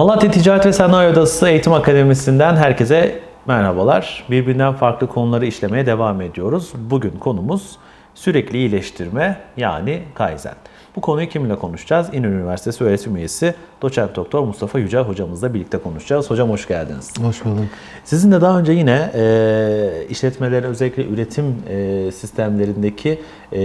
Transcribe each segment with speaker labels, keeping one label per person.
Speaker 1: Malatya Ticaret ve Sanayi Odası Eğitim Akademisi'nden herkese merhabalar. Birbirinden farklı konuları işlemeye devam ediyoruz. Bugün konumuz sürekli iyileştirme yani Kaizen. Bu konuyu kiminle konuşacağız? İnönü Üniversitesi öğretim üyesi Doçent Doktor Mustafa Yücel hocamızla birlikte konuşacağız. Hocam hoş geldiniz.
Speaker 2: Hoş bulduk.
Speaker 1: Sizin de daha önce yine e, işletmelerin özellikle üretim e, sistemlerindeki e,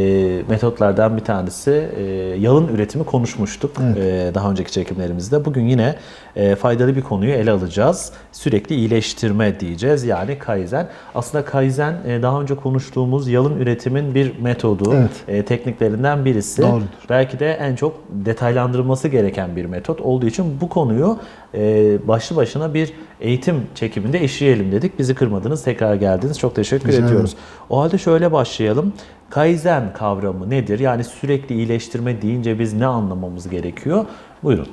Speaker 1: metotlardan bir tanesi e, yalın üretimi konuşmuştuk
Speaker 2: Evet.
Speaker 1: e, daha önceki çekimlerimizde. Bugün yine e, faydalı bir konuyu ele alacağız. Sürekli iyileştirme diyeceğiz yani Kaizen. Aslında Kaizen e, daha önce konuştuğumuz yalın üretimin bir metodu,
Speaker 2: Evet.
Speaker 1: e, tekniklerinden birisi.
Speaker 2: Doğrudur.
Speaker 1: Belki de en çok detaylandırılması gereken bir metot olduğu için bu konuyu e, başlı başına bir eğitim çekiminde işleyelim dedik. Bizi kırmadınız, tekrar geldiniz. Çok teşekkür
Speaker 2: Rica
Speaker 1: ediyoruz. O halde şöyle başlayalım. Kaizen kavramı nedir? Yani sürekli iyileştirme deyince biz ne anlamamız gerekiyor? Buyurun.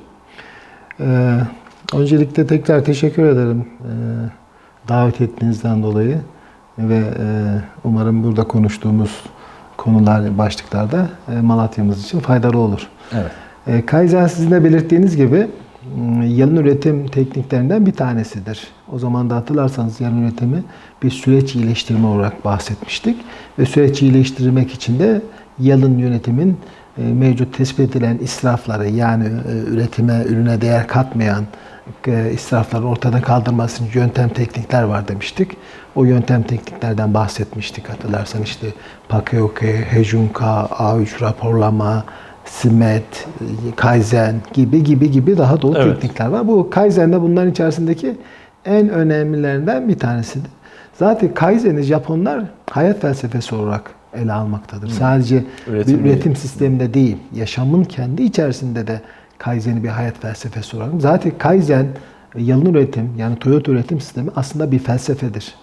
Speaker 2: Ee, öncelikle tekrar teşekkür ederim ee, davet ettiğinizden dolayı ve e, umarım burada konuştuğumuz konular, başlıklarda e, Malatya'mız için faydalı olur.
Speaker 1: Evet.
Speaker 2: E, Kaizen sizin de belirttiğiniz gibi m, yalın üretim tekniklerinden bir tanesidir. O zaman da hatırlarsanız yalın üretimi bir süreç iyileştirme olarak bahsetmiştik. Ve süreç iyileştirmek için de yalın yönetimin e, mevcut tespit edilen israfları yani üretime, ürüne değer katmayan israfları ortadan kaldırması için yöntem teknikler var demiştik. O yöntem tekniklerden bahsetmiştik hatırlarsan işte Pakeoke, Hejunka, A3 raporlama, Simet, Kaizen gibi gibi gibi daha dolu
Speaker 1: Evet.
Speaker 2: teknikler var. Bu Kaizen de bunların içerisindeki en önemlilerinden bir tanesidir. Zaten Kaizen'i Japonlar hayat felsefesi olarak ele almaktadır. Sadece
Speaker 1: Üretim
Speaker 2: bir
Speaker 1: değil.
Speaker 2: üretim sisteminde değil, yaşamın kendi içerisinde de Kaizen'i bir hayat felsefesi olarak. Zaten Kaizen yalın üretim yani Toyota üretim sistemi aslında bir felsefedir.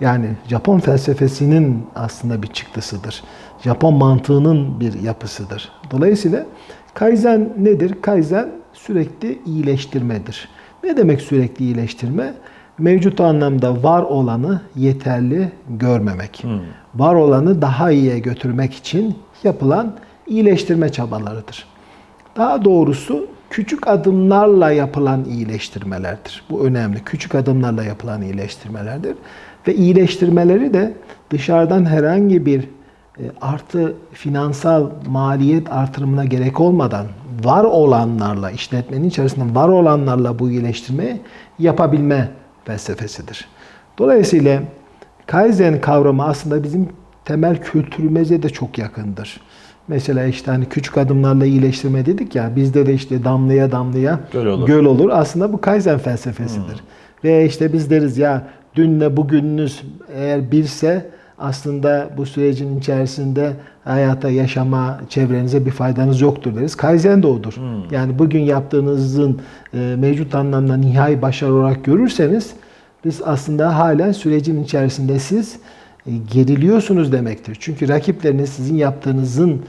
Speaker 2: Yani Japon felsefesinin aslında bir çıktısıdır. Japon mantığının bir yapısıdır. Dolayısıyla Kaizen nedir? Kaizen sürekli iyileştirmedir. Ne demek sürekli iyileştirme? Mevcut anlamda var olanı yeterli görmemek. Var olanı daha iyiye götürmek için yapılan iyileştirme çabalarıdır. Daha doğrusu küçük adımlarla yapılan iyileştirmelerdir. Bu önemli. Küçük adımlarla yapılan iyileştirmelerdir. Ve iyileştirmeleri de dışarıdan herhangi bir e, artı finansal maliyet artırımına gerek olmadan var olanlarla, işletmenin içerisinde var olanlarla bu iyileştirmeyi yapabilme felsefesidir. Dolayısıyla Kaizen kavramı aslında bizim temel kültürümüze de çok yakındır. Mesela işte hani küçük adımlarla iyileştirme dedik ya bizde de işte damlaya damlaya
Speaker 1: Göl olur.
Speaker 2: Aslında bu Kaizen felsefesidir. Ve işte biz deriz ya dünle bugününüz eğer birse aslında bu sürecin içerisinde hayata, yaşama, çevrenize bir faydanız yoktur deriz. Kaizen de odur. Yani bugün yaptığınızın e, mevcut anlamda nihai başarı olarak görürseniz biz aslında halen sürecin içerisinde siz e, geriliyorsunuz demektir. Çünkü rakipleriniz sizin yaptığınızın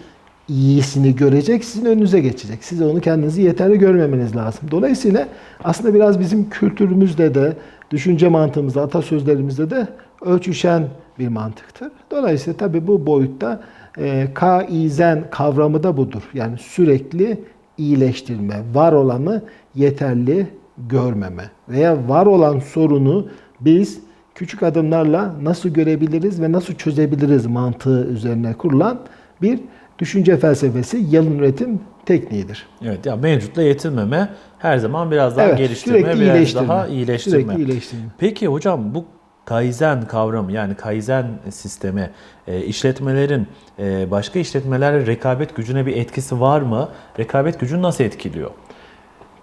Speaker 2: iyisini görecek, sizin önünüze geçecek. Siz onu kendinizi yeterli görmemeniz lazım. Dolayısıyla aslında biraz bizim kültürümüzde de, düşünce mantığımızda, atasözlerimizde de ölçüşen bir mantıktır. Dolayısıyla tabii bu boyutta e, kaizen kavramı da budur. Yani sürekli iyileştirme, var olanı yeterli görmeme veya var olan sorunu biz küçük adımlarla nasıl görebiliriz ve nasıl çözebiliriz mantığı üzerine kurulan bir düşünce felsefesi yalın üretim tekniğidir.
Speaker 1: Evet, ya mevcutla yetinmeme her zaman biraz daha
Speaker 2: Evet,
Speaker 1: geliştirme, biraz
Speaker 2: iyileştirme.
Speaker 1: daha iyileştirme.
Speaker 2: Sürekli iyileştirme.
Speaker 1: Peki hocam bu Kaizen kavramı yani Kaizen sistemi e, işletmelerin e, başka işletmelerle rekabet gücüne bir etkisi var mı? Rekabet gücünü nasıl etkiliyor?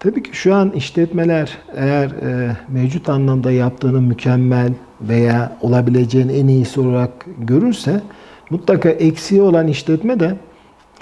Speaker 2: Tabii ki şu an işletmeler eğer e, mevcut anlamda yaptığını mükemmel veya olabileceğin en iyisi olarak görürse mutlaka eksiği olan işletme de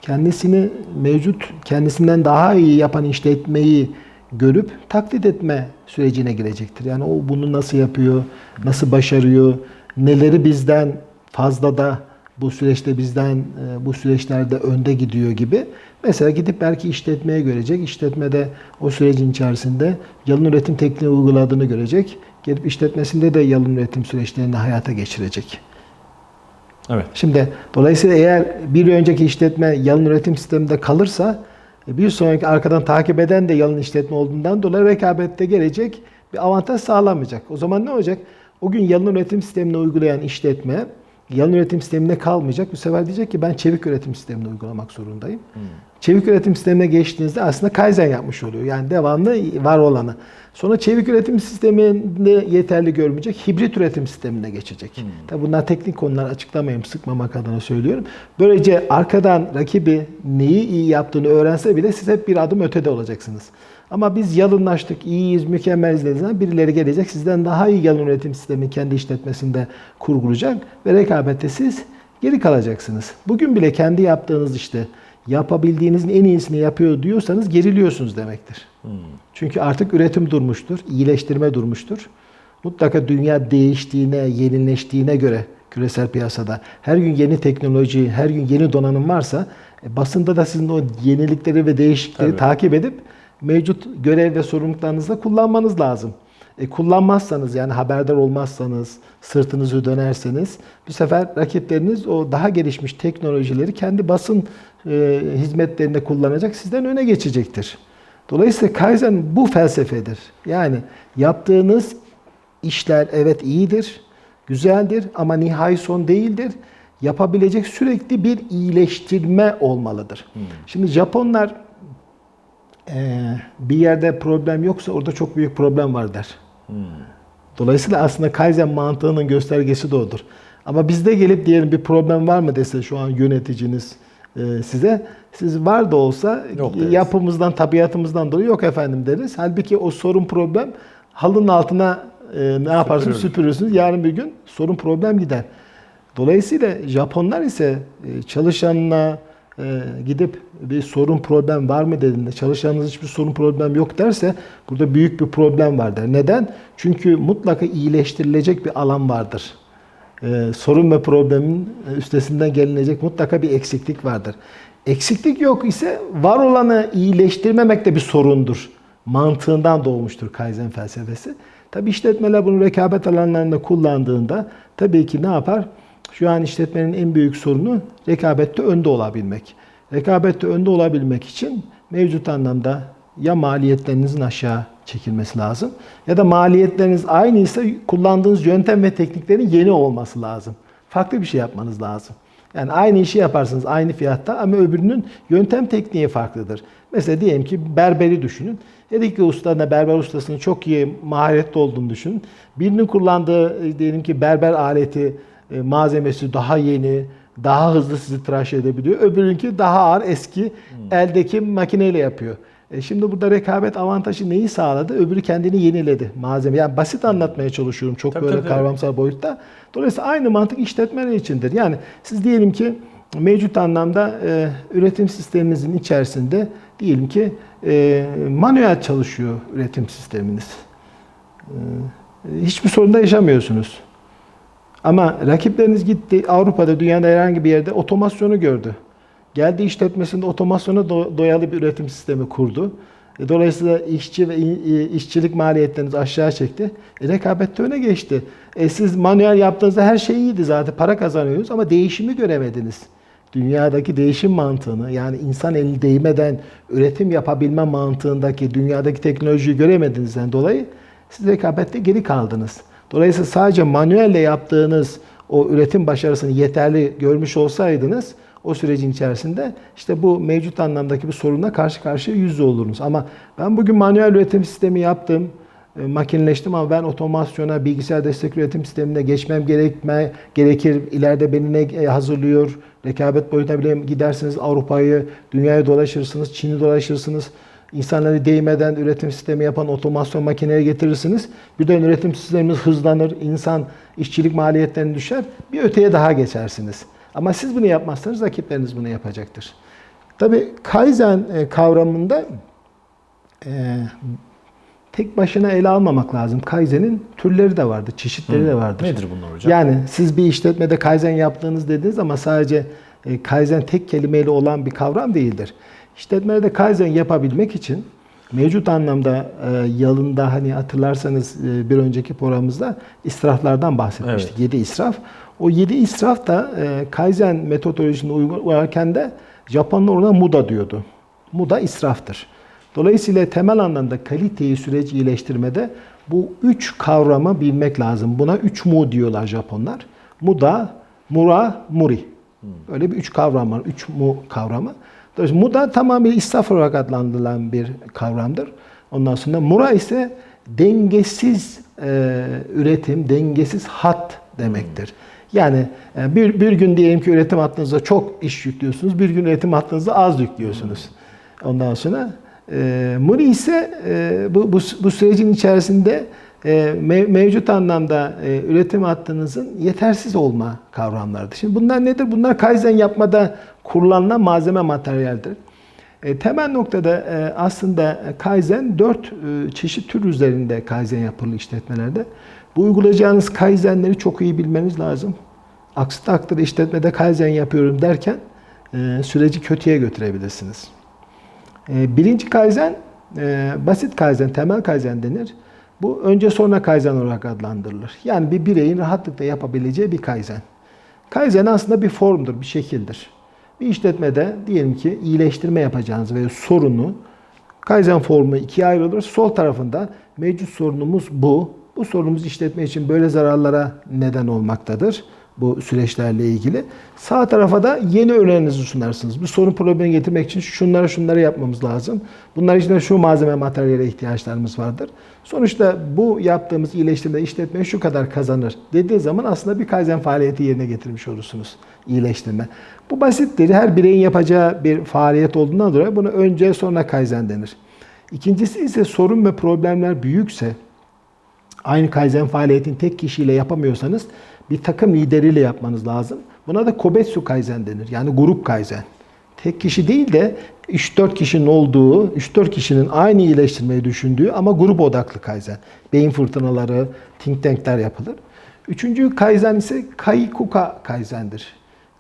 Speaker 2: kendisini mevcut kendisinden daha iyi yapan işletmeyi görüp taklit etme sürecine girecektir. Yani o bunu nasıl yapıyor, nasıl başarıyor, neleri bizden fazla da bu süreçte bizden e, bu süreçlerde önde gidiyor gibi. Mesela gidip belki işletmeye görecek. İşletmede o sürecin içerisinde yalın üretim tekniği uyguladığını görecek. Gelip işletmesinde de yalın üretim süreçlerini hayata geçirecek.
Speaker 1: Evet.
Speaker 2: Şimdi dolayısıyla eğer bir önceki işletme yalın üretim sisteminde kalırsa E, Bir sonraki arkadan takip eden de yalın işletme olduğundan dolayı rekabette gelecek bir avantaj sağlamayacak. O zaman ne olacak? O gün yalın üretim sistemini uygulayan işletme yalın üretim sisteminde kalmayacak. Bu sefer diyecek ki ben çevik üretim sistemini uygulamak zorundayım. Çevik üretim sistemine geçtiğinizde aslında Kaizen yapmış oluyor. Yani devamlı var olanı. Sonra çevik üretim sisteminde yeterli görmeyecek. Hibrit üretim sistemine geçecek. Tabi bunlar teknik konular açıklamayayım sıkmamak adına söylüyorum. Böylece arkadan rakibi neyi iyi yaptığını öğrense bile siz hep bir adım ötede olacaksınız. Ama biz yalınlaştık, iyiyiz, mükemmeliz dediğiniz zaman birileri gelecek sizden daha iyi yalın üretim sistemi kendi işletmesinde kurgulayacak ve rekabette siz geri kalacaksınız. Bugün bile kendi yaptığınız işte yapabildiğinizin en iyisini yapıyor diyorsanız geriliyorsunuz demektir. Çünkü artık üretim durmuştur, iyileştirme durmuştur. Mutlaka dünya değiştiğine, yenileştiğine göre küresel piyasada her gün yeni teknoloji, her gün yeni donanım varsa e, basında da sizin o yenilikleri ve değişiklikleri
Speaker 1: Tabii.
Speaker 2: takip edip mevcut görev ve sorumluluklarınızda kullanmanız lazım. E, kullanmazsanız yani haberdar olmazsanız, sırtınızı dönerseniz bu sefer rakipleriniz o daha gelişmiş teknolojileri kendi basın e, hizmetlerinde kullanacak, sizden öne geçecektir. Dolayısıyla Kaizen bu felsefedir. Yani yaptığınız işler evet iyidir, güzeldir ama nihai son değildir. Yapabilecek sürekli bir iyileştirme olmalıdır. Şimdi Japonlar e, bir yerde problem yoksa orada çok büyük problem var der. Dolayısıyla aslında Kaizen mantığının göstergesi de odur. Ama bizde gelip diyelim bir problem var mı dese şu an yöneticiniz e, size, siz var da olsa
Speaker 1: Yok deriz.
Speaker 2: yapımızdan, tabiatımızdan dolayı yok efendim deriz. Halbuki o sorun problem halının altına e, ne yaparsınız süpürürsünüz. Yarın bir gün sorun problem gider. Dolayısıyla Japonlar ise e, çalışanına e, gidip bir sorun problem var mı dediğinde çalışanınız hiçbir sorun problem yok derse burada büyük bir problem var der. Neden? Çünkü mutlaka iyileştirilecek bir alan vardır. E, sorun ve problemin üstesinden gelinecek mutlaka bir eksiklik vardır. Eksiklik yok ise var olanı iyileştirmemek de bir sorundur. Mantığından doğmuştur Kaizen felsefesi. Tabi işletmeler bunu rekabet alanlarında kullandığında tabii ki ne yapar? Şu an işletmenin en büyük sorunu rekabette önde olabilmek. Rekabette önde olabilmek için mevcut anlamda ya maliyetlerinizin aşağı çekilmesi lazım ya da maliyetleriniz aynıysa kullandığınız yöntem ve tekniklerin yeni olması lazım. Farklı bir şey yapmanız lazım. Yani aynı işi yaparsınız aynı fiyatta ama öbürünün yöntem tekniği farklıdır. Mesela diyelim ki berberi düşünün. Her iki usta da berber ustasının çok iyi maharetli olduğunu düşünün. Birinin kullandığı e, diyelim ki berber aleti malzemesi daha yeni, daha hızlı sizi tıraş edebiliyor. Öbürünki daha ağır, eski eldeki makineyle yapıyor. E şimdi burada rekabet avantajı neyi sağladı? Öbürü kendini yeniledi malzeme. Yani basit anlatmaya çalışıyorum çok
Speaker 1: Tabii,
Speaker 2: böyle
Speaker 1: tabii, tabii.
Speaker 2: kavramsal boyutta. Dolayısıyla aynı mantık işletmeler içindir. Yani siz diyelim ki mevcut anlamda e, üretim sisteminizin içerisinde diyelim ki e, manuel çalışıyor üretim sisteminiz. E, hiçbir sorun da yaşamıyorsunuz. Ama rakipleriniz gitti Avrupa'da, dünyada herhangi bir yerde otomasyonu gördü. Geldi işletmesinde otomasyona do- dayalı bir üretim sistemi kurdu. E, Dolayısıyla işçi ve işçilik maliyetlerinizi aşağı çekti. E, rekabette öne geçti. E, siz manuel yaptığınızda her şey iyiydi zaten. Para kazanıyorsunuz ama değişimi göremediniz. Dünyadaki değişim mantığını yani insan eli değmeden üretim yapabilme mantığındaki dünyadaki teknolojiyi göremediğinizden dolayı siz rekabette geri kaldınız. Dolayısıyla sadece manuelle yaptığınız o üretim başarısını yeterli görmüş olsaydınız o sürecin içerisinde işte bu mevcut anlamdaki bir sorunla karşı karşıya yüz yüze olurdunuz. Ama ben bugün manuel üretim sistemi yaptım, e, makineleştim ama ben otomasyona, bilgisayar destek üretim sistemine geçmem gerekme, gerekir. İleride beni ne e, hazırlıyor? Rekabet boyutuna bile gidersiniz Avrupa'yı, dünyayı dolaşırsınız, Çin'i dolaşırsınız. İnsanları değmeden üretim sistemi yapan otomasyon makineleri getirirsiniz. Birden üretim sistemimiz hızlanır, insan işçilik maliyetlerini düşer. Bir öteye daha geçersiniz. Ama siz bunu yapmazsanız rakipleriniz bunu yapacaktır. Tabii Kaizen e, kavramında e, tek başına ele almamak lazım. Kaizen'in türleri de vardır, çeşitleri de vardır.
Speaker 1: Nedir bunlar hocam?
Speaker 2: Yani siz bir işletmede Kaizen yaptığınız dediniz ama sadece e, Kaizen tek kelimeyle olan bir kavram değildir. İşletmelerde Kaizen yapabilmek için mevcut anlamda e, yalında hani hatırlarsanız e, bir önceki programımızda israflardan bahsetmiştik. 7 israf. O 7 israf da e, Kaizen metodolojisini uygularken de Japonlar ona muda diyordu. Mu da israftır. Dolayısıyla temel anlamda kaliteyi süreç iyileştirmede bu üç kavramı bilmek lazım. Buna üç mu diyorlar Japonlar. Muda, mura, muri. Böyle bir üç kavram var. Üç mu kavramı. Dolayısıyla muda tamamıyla israf olarak adlandırılan bir kavramdır. Ondan sonra mura ise dengesiz e, üretim, dengesiz hat demektir. Yani e, bir, bir gün diyelim ki üretim hattınıza çok iş yüklüyorsunuz, bir gün üretim hattınıza az yüklüyorsunuz. Ondan sonra e, muri ise e, bu, bu, bu sürecin içerisinde mevcut anlamda e, üretim hattınızın yetersiz olma kavramlarıdır. Şimdi bunlar nedir? Bunlar Kaizen yapmada kullanılan malzeme materyaldir. E, temel noktada e, aslında Kaizen dört e, çeşit tür üzerinde Kaizen yapılı işletmelerde. Bu uygulayacağınız Kaizenleri çok iyi bilmeniz lazım. Aksi takdirde işletmede Kaizen yapıyorum derken e, süreci kötüye götürebilirsiniz. E, birinci Kaizen, e, basit Kaizen, temel Kaizen denir. Bu önce sonra Kaizen olarak adlandırılır. Yani bir bireyin rahatlıkla yapabileceği bir Kaizen. Kaizen aslında bir formdur, bir şekildir. Bir işletmede diyelim ki iyileştirme yapacağınız veya sorunu Kaizen formu ikiye ayrılır. Sol tarafında mevcut sorunumuz bu. Bu sorunumuz işletme için böyle zararlara neden olmaktadır bu süreçlerle ilgili. Sağ tarafa da yeni önerinizi sunarsınız. Bu sorun problemi getirmek için şunları şunları yapmamız lazım. Bunlar için de şu malzeme materyale ihtiyaçlarımız vardır. Sonuçta bu yaptığımız iyileştirme işletmeye şu kadar kazanır dediği zaman aslında bir kaizen faaliyeti yerine getirmiş olursunuz. iyileştirme. Bu basittir. Her bireyin yapacağı bir faaliyet olduğundan dolayı bunu önce sonra kaizen denir. İkincisi ise sorun ve problemler büyükse aynı kaizen faaliyetini tek kişiyle yapamıyorsanız bir takım lideriyle yapmanız lazım. Buna da Kobetsu Kaizen denir. Yani grup Kaizen. Tek kişi değil de 3-4 kişinin olduğu, 3-4 kişinin aynı iyileştirmeyi düşündüğü ama grup odaklı Kaizen. Beyin fırtınaları, think tankler yapılır. Üçüncü Kaizen ise Kaikuka Kaizen'dir.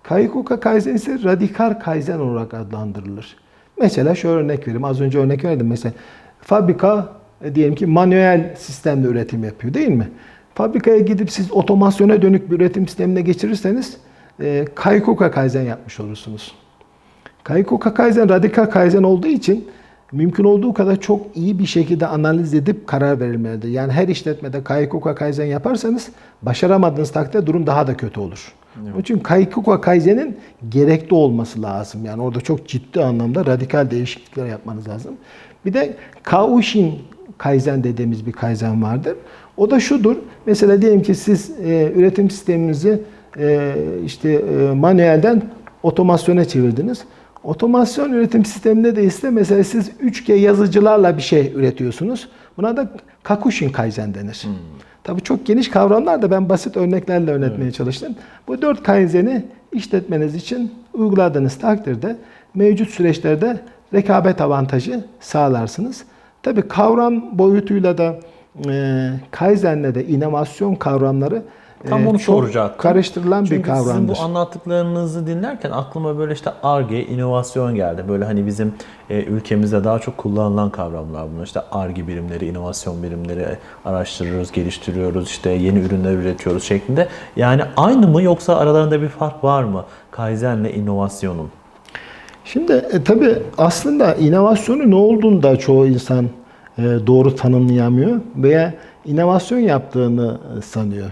Speaker 2: Kaikuka Kaizen ise radikal Kaizen olarak adlandırılır. Mesela şöyle örnek vereyim. Az önce örnek verdim. Mesela fabrika e, diyelim ki manuel sistemle üretim yapıyor değil mi? Fabrikaya gidip siz otomasyona dönük bir üretim sistemine geçirirseniz e, Kaikuka Kaizen yapmış olursunuz. Kaikuka Kaizen radikal Kaizen olduğu için mümkün olduğu kadar çok iyi bir şekilde analiz edip karar verilmelidir. Yani her işletmede Kaikuka Kaizen yaparsanız başaramadığınız takdirde durum daha da kötü olur. Onun için Kaikuka Kaizen'in gerekli olması lazım. Yani orada çok ciddi anlamda radikal değişiklikler yapmanız lazım. Bir de Kaushin Kaizen dediğimiz bir Kaizen vardır. O da şudur. Mesela diyelim ki siz e, üretim sisteminizi e, işte e, manuelden otomasyona çevirdiniz. Otomasyon üretim sisteminde de ise mesela siz 3G yazıcılarla bir şey üretiyorsunuz. Buna da Kakushin Kaizen denir. Tabii çok geniş kavramlar da ben basit örneklerle öğretmeye çalıştım. Bu dört Kaizen'i işletmeniz için uyguladığınız takdirde mevcut süreçlerde rekabet avantajı sağlarsınız. Tabii kavram boyutuyla da e, Kaizen'le de inovasyon kavramları
Speaker 1: Tam
Speaker 2: e,
Speaker 1: onu
Speaker 2: çok
Speaker 1: soracaktım.
Speaker 2: karıştırılan
Speaker 1: Çünkü
Speaker 2: bir kavramdır.
Speaker 1: sizin bu anlattıklarınızı dinlerken aklıma böyle işte ARGE, inovasyon geldi. Böyle hani bizim e, ülkemizde daha çok kullanılan kavramlar bunlar. İşte ARGE birimleri, inovasyon birimleri araştırıyoruz, geliştiriyoruz, işte yeni ürünler üretiyoruz şeklinde. Yani aynı mı yoksa aralarında bir fark var mı? Kaizen'le inovasyonun.
Speaker 2: Şimdi e, tabii aslında inovasyonu ne olduğunu da çoğu insan e, doğru tanımlayamıyor veya inovasyon yaptığını e, sanıyor.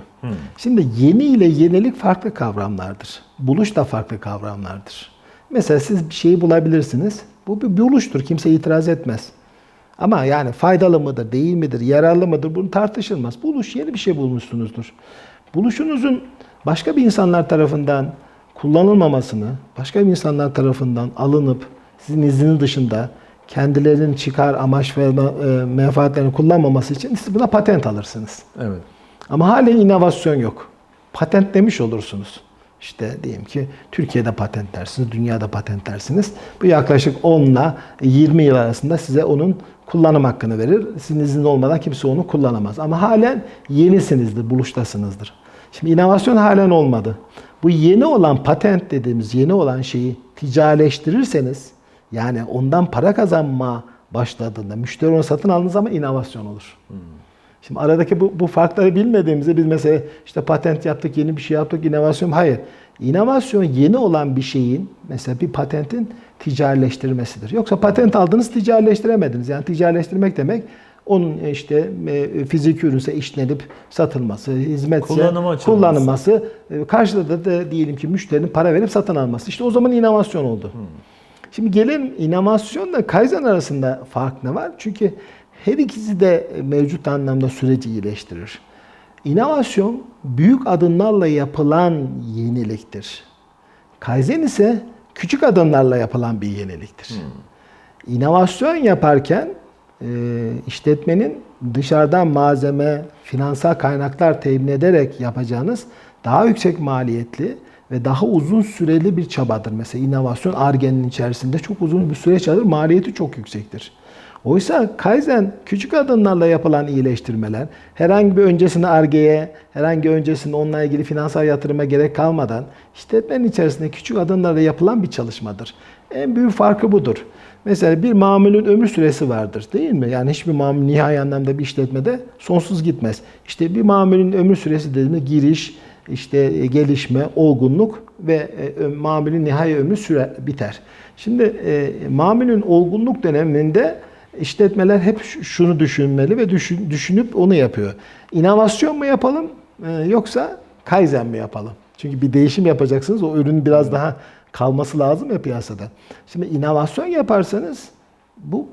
Speaker 2: Şimdi yeni ile yenilik farklı kavramlardır. Buluş da farklı kavramlardır. Mesela siz bir şeyi bulabilirsiniz. Bu bir buluştur. Kimse itiraz etmez. Ama yani faydalı mıdır, değil midir, yararlı mıdır bunu tartışılmaz. Buluş yeni bir şey bulmuşsunuzdur. Buluşunuzun başka bir insanlar tarafından kullanılmamasını, başka bir insanlar tarafından alınıp sizin izniniz dışında kendilerinin çıkar, amaç ve e, menfaatlerini kullanmaması için siz buna patent alırsınız.
Speaker 1: Evet.
Speaker 2: Ama halen inovasyon yok. Patentlemiş olursunuz. İşte diyelim ki Türkiye'de patentlersiniz, dünyada patentlersiniz. Bu yaklaşık 10 ile 20 yıl arasında size onun kullanım hakkını verir. Sizin izniniz olmadan kimse onu kullanamaz. Ama halen yenisinizdir, buluştasınızdır. Şimdi inovasyon halen olmadı. Bu yeni olan patent dediğimiz yeni olan şeyi ticarileştirirseniz yani ondan para kazanma başladığında müşteri onu satın aldığınız zaman inovasyon olur. Şimdi aradaki bu, bu farkları bilmediğimizde biz mesela işte patent yaptık, yeni bir şey yaptık, inovasyon. Hayır. İnovasyon yeni olan bir şeyin mesela bir patentin ticarileştirmesidir. Yoksa patent aldınız ticarileştiremediniz. Yani ticarileştirmek demek onun işte e, fiziki ürünse işlenip satılması, hizmetse
Speaker 1: Kullanıma
Speaker 2: kullanılması, e, karşılığında da diyelim ki müşterinin para verip satın alması. İşte o zaman inovasyon oldu. Şimdi gelelim inovasyonla Kaizen arasında fark ne var? Çünkü her ikisi de mevcut anlamda süreci iyileştirir. İnovasyon büyük adımlarla yapılan yeniliktir. Kaizen ise küçük adımlarla yapılan bir yeniliktir. İnovasyon yaparken e, işletmenin dışarıdan malzeme, finansal kaynaklar temin ederek yapacağınız daha yüksek maliyetli ve daha uzun süreli bir çabadır. Mesela inovasyon Ar-Ge'nin içerisinde çok uzun bir süreç alır, maliyeti çok yüksektir. Oysa Kaizen küçük adımlarla yapılan iyileştirmeler, herhangi bir öncesinde Ar-Ge'ye, herhangi öncesinde onunla ilgili finansal yatırıma gerek kalmadan işletmenin içerisinde küçük adımlarla yapılan bir çalışmadır. En büyük farkı budur. Mesela bir mamulün ömür süresi vardır değil mi? Yani hiçbir mamul nihai anlamda bir işletmede sonsuz gitmez. İşte bir mamulün ömür süresi dediğimde giriş, işte e, gelişme, olgunluk ve e, mamulün nihai ömrü süre biter. Şimdi e, mamulün olgunluk döneminde işletmeler hep şunu düşünmeli ve düşün, düşünüp onu yapıyor. İnovasyon mu yapalım e, yoksa kaizen mi yapalım? Çünkü bir değişim yapacaksınız. O ürün biraz daha kalması lazım ya piyasada. Şimdi inovasyon yaparsanız bu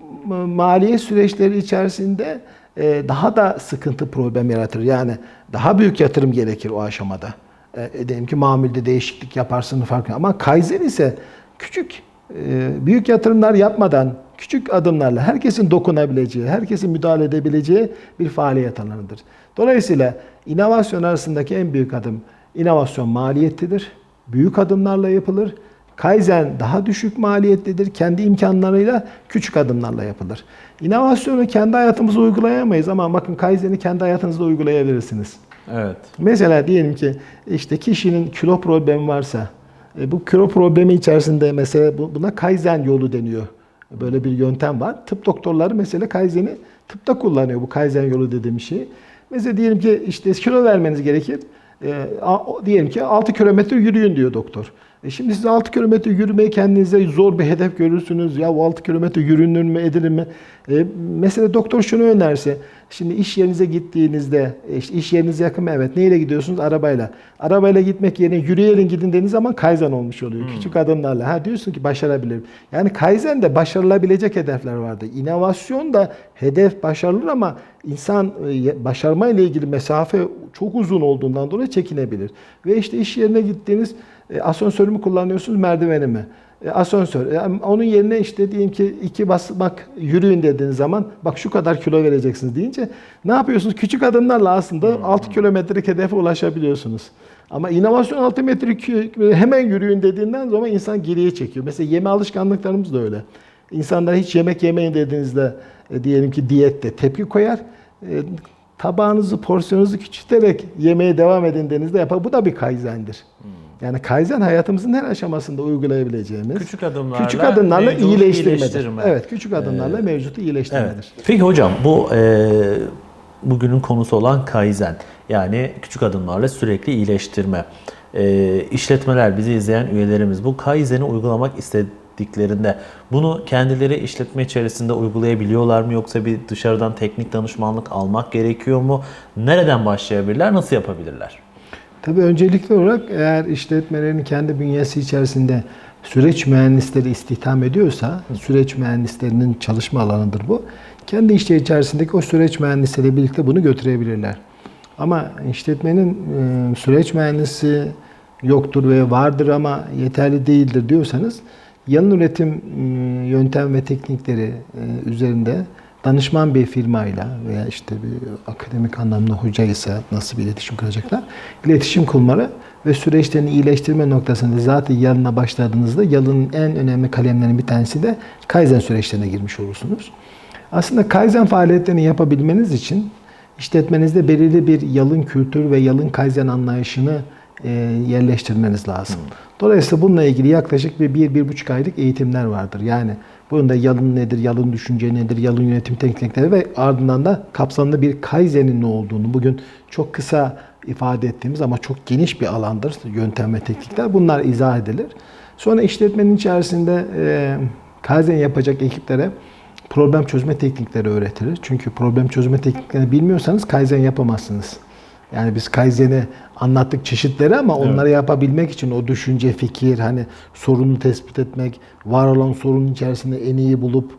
Speaker 2: maliye süreçleri içerisinde e, daha da sıkıntı problem yaratır. Yani daha büyük yatırım gerekir o aşamada. E, diyelim ki mamulde değişiklik yaparsın farklı. Ama Kaizen ise küçük e, büyük yatırımlar yapmadan küçük adımlarla herkesin dokunabileceği, herkesin müdahale edebileceği bir faaliyet alanıdır. Dolayısıyla inovasyon arasındaki en büyük adım inovasyon maliyetlidir. Büyük adımlarla yapılır. Kaizen daha düşük maliyetlidir. Kendi imkanlarıyla küçük adımlarla yapılır. İnovasyonu kendi hayatımıza uygulayamayız ama bakın Kaizen'i kendi hayatınızda uygulayabilirsiniz.
Speaker 1: Evet.
Speaker 2: Mesela diyelim ki işte kişinin kilo problemi varsa e, bu kilo problemi içerisinde mesela bu- buna Kaizen yolu deniyor. Böyle bir yöntem var. Tıp doktorları mesela Kaizen'i tıpta kullanıyor bu Kaizen yolu dediğim şeyi. Mesela diyelim ki işte kilo vermeniz gerekir. E, a- diyelim ki 6 kilometre yürüyün diyor doktor. E şimdi siz 6 kilometre yürümeyi kendinize zor bir hedef görürsünüz. Ya bu 6 kilometre yürünür mü edilir mi? E, mesela doktor şunu önerse. Şimdi iş yerinize gittiğinizde, e, işte iş yeriniz yakın mı? Evet. Neyle gidiyorsunuz? Arabayla. Arabayla gitmek yerine yürüyelim gidin dediğiniz zaman kaizen olmuş oluyor. Küçük adımlarla. Ha diyorsun ki başarabilirim. Yani kaizen de başarılabilecek hedefler vardı. İnovasyon da hedef başarılır ama insan e, başarma ile ilgili mesafe çok uzun olduğundan dolayı çekinebilir. Ve işte iş yerine gittiğiniz e, asansörü mü kullanıyorsunuz, merdiveni mi? E, asansör. E, onun yerine işte diyelim ki iki basmak yürüyün dediğiniz zaman bak şu kadar kilo vereceksiniz deyince ne yapıyorsunuz? Küçük adımlarla aslında 6 kilometrelik hedefe ulaşabiliyorsunuz. Ama inovasyon 6 metre kü- hemen yürüyün dediğinden zaman insan geriye çekiyor. Mesela yeme alışkanlıklarımız da öyle. İnsanlar hiç yemek yemeyin dediğinizde e, diyelim ki diyette tepki koyar. E, tabağınızı, porsiyonunuzu küçülterek yemeye devam edin dediğinizde yapar. Bu da bir kaizendir. Yani kaizen hayatımızın her aşamasında uygulayabileceğimiz
Speaker 1: Küçük adımlarla
Speaker 2: küçük adımlarla iyileştirmedir.
Speaker 1: iyileştirme.
Speaker 2: Evet, küçük adımlarla
Speaker 1: Ee,
Speaker 2: mevcutu iyileştirmedir.
Speaker 1: Evet. Peki hocam bu e, bugünün konusu olan Kaizen yani küçük adımlarla sürekli iyileştirme. E, işletmeler bizi izleyen üyelerimiz bu Kaizen'i uygulamak istediklerinde bunu kendileri işletme içerisinde uygulayabiliyorlar mı yoksa bir dışarıdan teknik danışmanlık almak gerekiyor mu? Nereden başlayabilirler? Nasıl yapabilirler?
Speaker 2: Tabii öncelikli olarak eğer işletmelerin kendi bünyesi içerisinde süreç mühendisleri istihdam ediyorsa, süreç mühendislerinin çalışma alanıdır bu. Kendi işleri içerisindeki o süreç mühendisleriyle birlikte bunu götürebilirler. Ama işletmenin e, süreç mühendisi yoktur ve vardır ama yeterli değildir diyorsanız yanın üretim e, yöntem ve teknikleri e, üzerinde danışman bir firmayla veya işte bir akademik anlamda hocaysa nasıl bir iletişim kuracaklar? İletişim kurmalı ve süreçlerini iyileştirme noktasında zaten yanına başladığınızda yalının en önemli kalemlerinin bir tanesi de Kaizen süreçlerine girmiş olursunuz. Aslında Kaizen faaliyetlerini yapabilmeniz için işletmenizde belirli bir yalın kültür ve yalın Kaizen anlayışını e, yerleştirmeniz lazım. Dolayısıyla bununla ilgili yaklaşık bir, bir, bir buçuk aylık eğitimler vardır. Yani Bunun da yalın nedir, yalın düşünce nedir, yalın yönetim teknikleri ve ardından da kapsamlı bir Kaizen'in ne olduğunu bugün çok kısa ifade ettiğimiz ama çok geniş bir alandır yöntem ve teknikler. Bunlar izah edilir. Sonra işletmenin içerisinde e, Kaizen yapacak ekiplere problem çözme teknikleri öğretilir. Çünkü problem çözme tekniklerini bilmiyorsanız Kaizen yapamazsınız. Yani biz Kaizen'i anlattık çeşitleri ama onları yapabilmek için o düşünce, fikir, hani sorunu tespit etmek, var olan sorunun içerisinde en iyi bulup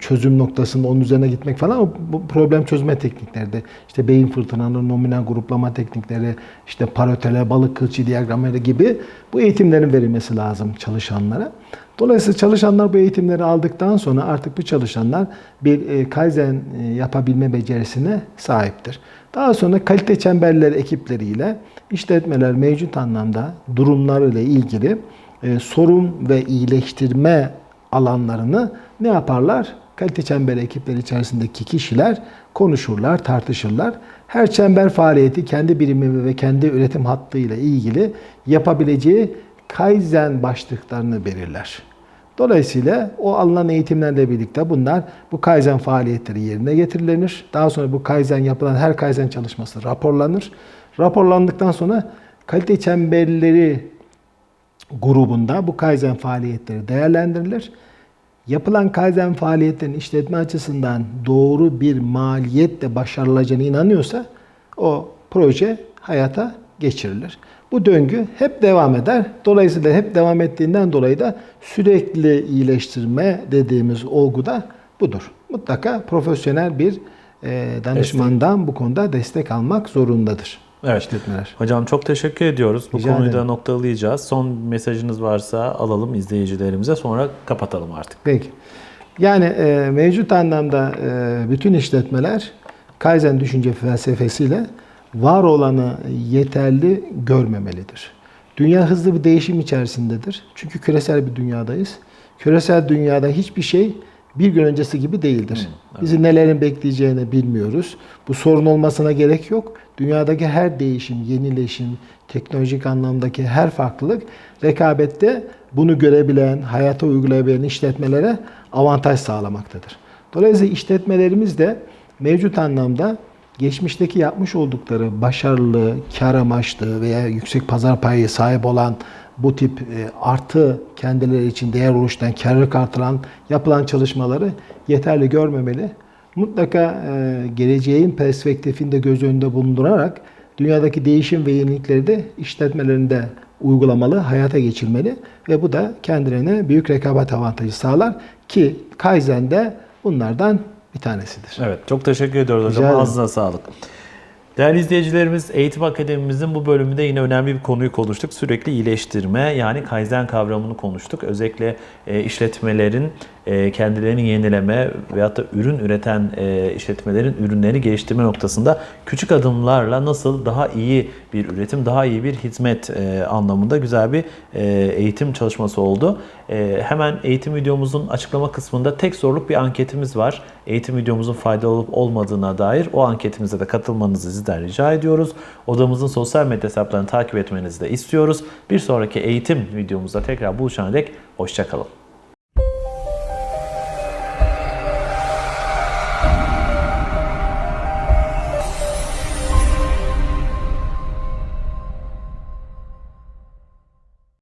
Speaker 2: çözüm noktasında onun üzerine gitmek falan bu problem çözme teknikleri işte beyin fırtınaları, nominal gruplama teknikleri, işte parotele, balık kılçı diyagramları gibi bu eğitimlerin verilmesi lazım çalışanlara. Dolayısıyla çalışanlar bu eğitimleri aldıktan sonra artık bu çalışanlar bir e, Kaizen e, yapabilme becerisine sahiptir. Daha sonra kalite çemberleri ekipleriyle işletmeler mevcut anlamda durumlarıyla ilgili e, sorun ve iyileştirme alanlarını ne yaparlar? Kalite çemberi ekipleri içerisindeki kişiler konuşurlar, tartışırlar. Her çember faaliyeti kendi birimi ve kendi üretim hattıyla ilgili yapabileceği Kaizen başlıklarını belirler. Dolayısıyla o alınan eğitimlerle birlikte bunlar bu Kaizen faaliyetleri yerine getirilir. Daha sonra bu Kaizen yapılan her Kaizen çalışması raporlanır. Raporlandıktan sonra kalite çemberleri grubunda bu Kaizen faaliyetleri değerlendirilir. Yapılan Kaizen faaliyetlerin işletme açısından doğru bir maliyetle başarılacağına inanıyorsa o proje hayata geçirilir. Bu döngü hep devam eder. Dolayısıyla hep devam ettiğinden dolayı da sürekli iyileştirme dediğimiz olgu da budur. Mutlaka profesyonel bir e, danışmandan bu konuda destek almak zorundadır
Speaker 1: Evet.
Speaker 2: işletmeler.
Speaker 1: Hocam çok teşekkür ediyoruz. Bu
Speaker 2: Rica
Speaker 1: konuyu da
Speaker 2: ederim.
Speaker 1: noktalayacağız. Son mesajınız varsa alalım izleyicilerimize sonra kapatalım artık.
Speaker 2: Peki. Yani e, mevcut anlamda e, bütün işletmeler Kaizen düşünce felsefesiyle var olanı yeterli görmemelidir. Dünya hızlı bir değişim içerisindedir. Çünkü küresel bir dünyadayız. Küresel dünyada hiçbir şey bir gün öncesi gibi değildir. Bizi nelerin bekleyeceğini bilmiyoruz. Bu sorun olmasına gerek yok. Dünyadaki her değişim, yenileşim, teknolojik anlamdaki her farklılık rekabette bunu görebilen, hayata uygulayabilen işletmelere avantaj sağlamaktadır. Dolayısıyla işletmelerimiz de mevcut anlamda geçmişteki yapmış oldukları başarılı, kar amaçlı veya yüksek pazar payı sahip olan bu tip e, artı kendileri için değer oluşturan, karlılık artıran yapılan çalışmaları yeterli görmemeli. Mutlaka e, geleceğin perspektifinde göz önünde bulundurarak dünyadaki değişim ve yenilikleri de işletmelerinde uygulamalı, hayata geçirmeli ve bu da kendilerine büyük rekabet avantajı sağlar ki Kaizen de bunlardan bir tanesidir.
Speaker 1: Evet çok teşekkür ediyoruz
Speaker 2: Rica
Speaker 1: hocam. Ağzına sağlık. Değerli izleyicilerimiz, Eğitim Akademimizin bu bölümünde yine önemli bir konuyu konuştuk. Sürekli iyileştirme yani Kaizen kavramını konuştuk. Özellikle e, işletmelerin kendilerini yenileme veyahut da ürün üreten e, işletmelerin ürünlerini geliştirme noktasında küçük adımlarla nasıl daha iyi bir üretim, daha iyi bir hizmet e, anlamında güzel bir e, eğitim çalışması oldu. E, hemen eğitim videomuzun açıklama kısmında tek soruluk bir anketimiz var. Eğitim videomuzun faydalı olup olmadığına dair o anketimize de katılmanızı sizden rica ediyoruz. Odamızın sosyal medya hesaplarını takip etmenizi de istiyoruz. Bir sonraki eğitim videomuzda tekrar buluşana dek hoşçakalın.